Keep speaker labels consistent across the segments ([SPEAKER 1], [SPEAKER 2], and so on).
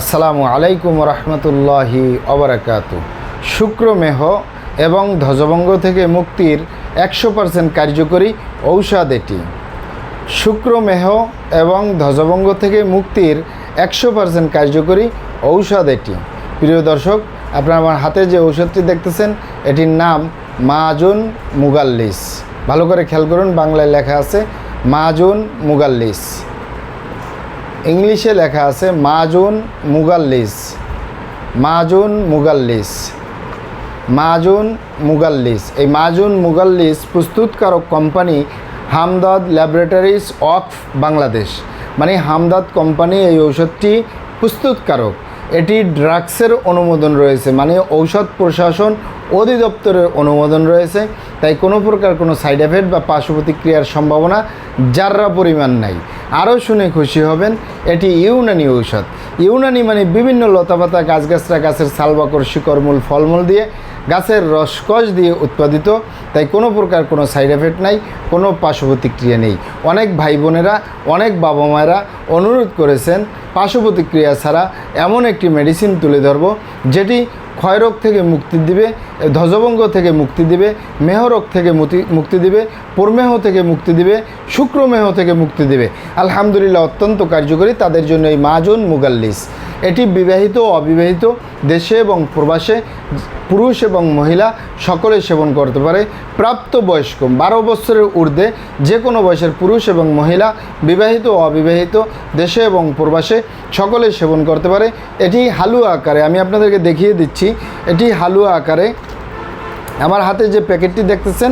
[SPEAKER 1] আসসালামু আলাইকুম রহমতুল্লাহি অবরাকাত শুক্রমেহ এবং ধ্বজভঙ্গ থেকে মুক্তির একশো পার্সেন্ট কার্যকরী ঔষধ এটি। শুক্রমেহ এবং ধ্বজভঙ্গ থেকে মুক্তির একশো পার্সেন্ট কার্যকরী ঔষধ এটি। প্রিয় দর্শক, আপনারা আমার হাতে যে ঔষধটি দেখতেছেন, এটির নাম মাহাজুন মুগাল্লিস। ভালো করে খেয়াল করুন, বাংলায় লেখা আছে মাহাজুন মুগাল্লিস। ইংলিশে লেখা আছে, মাজুন মুগাল্লিস। মাজুন মুগাল্লিস। মাজুন মুগাল্লিস। এই মাজুন মুগাল্লিস প্রস্তুতকারক company Hamdard laboratories of Bangladesh. মানে হামদাদ কোম্পানি এই ঔষধটি প্রস্তুতকারক। এটি ড্রাগসের অনুমোদন রয়েছে মানে ঔষধ প্রশাসন অধিদপ্তরের অনুমোদন রয়েছে। তাই কোনো প্রকার কোনো সাইড এফেক্ট বা পার্শ্ব প্রতিক্রিয়ার সম্ভাবনা যাররা পরিমাণ নাই। আরও শুনে খুশি হবেন, এটি ইউনানি ঔষধ। ইউনানি মানে বিভিন্ন লতাপাতা গাছগাছরা গাছের সালবাকর শিকড়মূল ফলমূল দিয়ে গাছের রসকস দিয়ে উৎপাদিত, তাই কোনো প্রকার কোনো সাইড এফেক্ট নাই, কোনো পার্শ্ব প্রতিক্রিয়া নেই। অনেক ভাই বোনেরা, অনেক বাবা মায়েরা অনুরোধ করেছেন পার্শ্ব প্রতিক্রিয়া ছাড়া এমন একটি মেডিসিন তুলে ধরব, যেটি ক্ষয়রোগ থেকে মুক্তি দিবে ধ্বজভঙ্গ থেকে মুক্তি দিবে, মেহরোগ থেকে মুক্তি দিবে, পরমেহ থেকে মুক্তি দিবে, শুক্রমেহ থেকে মুক্তি দিবে। আলহামদুলিল্লাহ অত্যন্ত কার্যকরী, তাদের জন্য এই মাজন মুগাল্লিস। এটি বিবাহিত ও অবিবাহিত দেশে এবং প্রবাসে পুরুষ এবং মহিলা সকলে সেবন করতে পারে। প্রাপ্তবয়স্ক বারো বছরের ঊর্ধ্বে যে কোনো বয়সের পুরুষ এবং মহিলা বিবাহিত ও অবিবাহিত দেশে এবং প্রবাসে সকলে সেবন করতে পারে। এটি হালুয়া আকারে, আমি আপনাদেরকে দেখিয়ে দিচ্ছি, এটি হালুয়া আকারে। আমার হাতে যে প্যাকেটটি দেখতেছেন,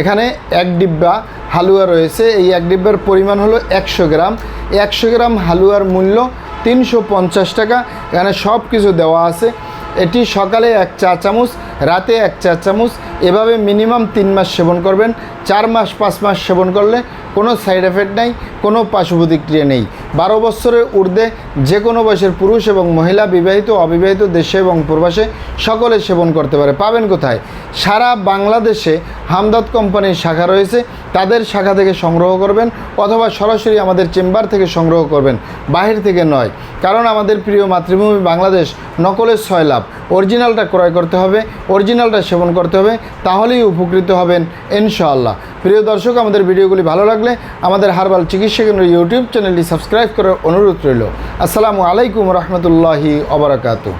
[SPEAKER 1] এখানে এক ডিব্বা হালুয়া রয়েছে। এই এক ডিব্বার পরিমাণ হলো একশো গ্রাম। একশো গ্রাম হালুয়ার মূল্য তিনশো পঞ্চাশ টাকা। এখানে সব কিছু দেওয়া আছে। এটি সকালে এক চা চামচ রাতে এক চা চামচ, এভাবে মিনিমাম তিন মাস সেবন করবেন। চার মাস, পাঁচ মাস সেবন করলে কোনো সাইড এফেক্ট নেই, কোনো পার্শ্ব প্রতিক্রিয়া নেই। বারো বছরের ঊর্ধ্বে যে কোনো বয়সের পুরুষ এবং মহিলা, বিবাহিত, অবিবাহিত দেশে এবং প্রবাসে সকলে সেবন করতে পারে। পাবেন কোথায়? সারা বাংলাদেশে হামদাদ কোম্পানির শাখা রয়েছে। তাদের শাখা থেকে সংগ্রহ করবেন অথবা সরাসরি আমাদের চেম্বার থেকে সংগ্রহ করবেন। বাহির থেকে নয়। কারণ আমাদের প্রিয় মাতৃভূমি বাংলাদেশ নকলের ছয় লাভ। অরিজিনালটা ক্রয় করতে হবে। অরিজিনালটা সেবন করতে হবে, তাহলেই উপকৃত হবেন ইনশাআল্লাহ। প্রিয় দর্শক, আমাদের ভিডিওগুলি ভালো লাগলে আমাদের হারবাল চিকিৎসা কেন্দ্র ইউটিউব চ্যানেলটি সাবস্ক্রাইব করার অনুরোধ রইল। আসসালামু আলাইকুম রহমতুল্লাহি অবরাকাতু